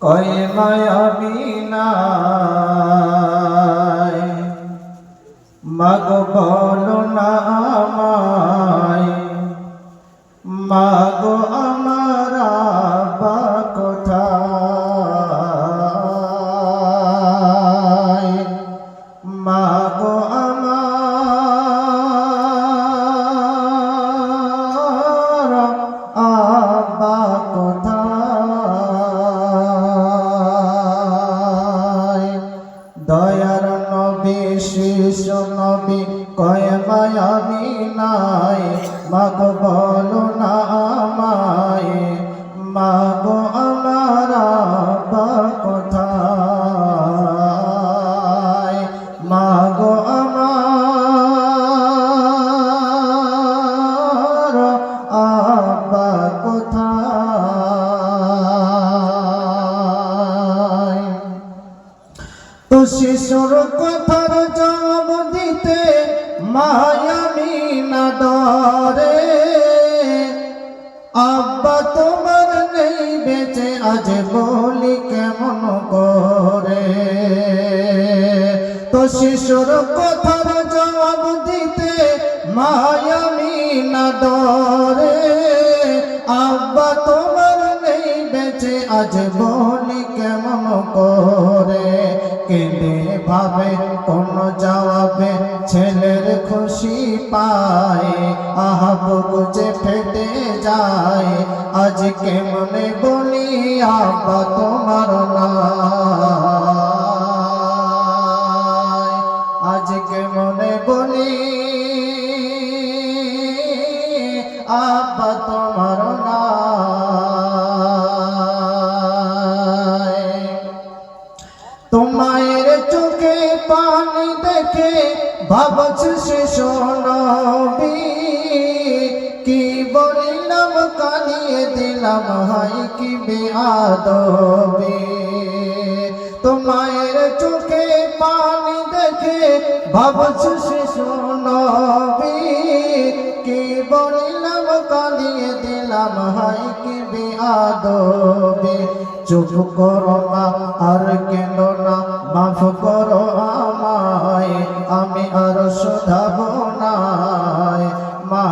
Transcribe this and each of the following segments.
কয় মায়াবী নাই মাগ বলো না আমায় মাগো নাই মাগ বলো না আমায়, মাগো আমার আব্বা কোথায়? মাগো আমার আব্বা কোথায়? তো শিশুর কথার জবাব দিতে মায়ামি না আব্বা তোমার নেই বেঁচে, আজ বলি কেমন করে? তো শিশুর কথার জবাব দিতে মায়ামি না ডরে আব্বা তোমার বেঁচে আজ বলি কেমন করে? কেঁদে ভাবে কোন জবাবে ছেলের খুশি পায়। আহাব বুঝে ফেটে যায়। আজ কেমনে বলি, আব্বা তোমার না। ভাবছ সে সোনবি। কি বলিলাম কানিয়ে দিলাম, হাই কি বেআদবি। তোমায়ের চোখে পানি দেখে ভাবছ সে সোনবি। কি বলিলাম কালিয়ে দিলাম, হাই কি বেআদবি। চুপ করো মা আর কেন না, মাফ করো আমায়, আমি আর সুধাব না মা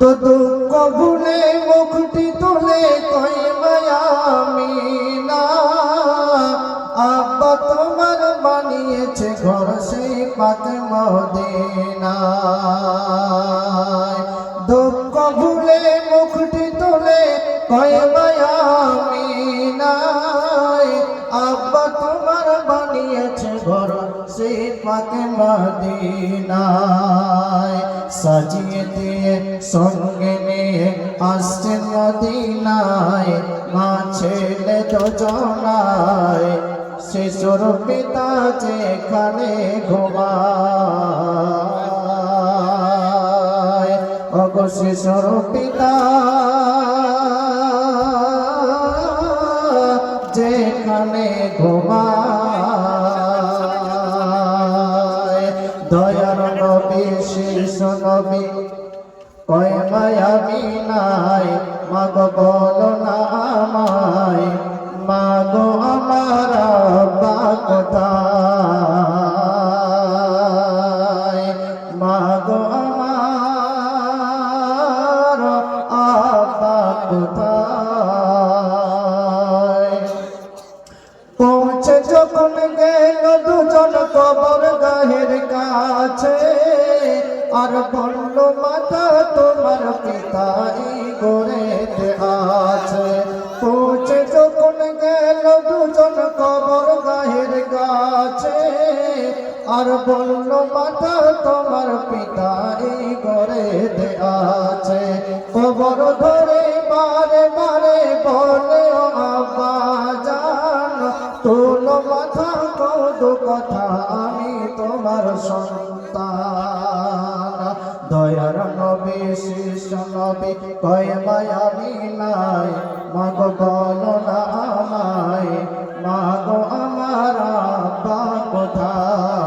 তো দুঃখ ভুলে মুখটি তুলে কই মায়ামি না আব্বা তোমার বানিয়েছে ঘর সেই পাকে মদিনায়। দুঃখ ভুলে মুখটি তুলে কই মায়ামি নাই আব্বা তোমার বানিয়েছে ঘর সেই পাকে মদিনায়। সাজিয়ে দিয়ে সঙ্গে নিয়ে আসছেন মদিনায়, মা ছেলে দুজনায় শিশুর পিতা যেখানে ঘুমায় অগ শিশুর পিতা। যেখানে ঘুমায় নবী কয় মায়াবি নাই মাগ বলো না আমায়, মাগো আমার আব্বা কোথায়? মাগো আমার আব্বা পৌঁছে যখন গেল দুজন কবর গাহের কাছে আর বলল, মাতা, তোমার পিতা এই গড়েতে আছে। পৌঁছে যখন গেল, দুজন কবর গাহের কাছে, আর বলল, মাতা, তোমার পিতা এই গড়েতে আছে। কবর ধরে বারে বারে বলে আব্বা জান, তোল মাথা, কৌদু কথা আমি তোমার সন্তান নবী শিষ নবী কয় মায়াবি নাই মাগ বলো না আমায় মাগো আমার বা কোথায়?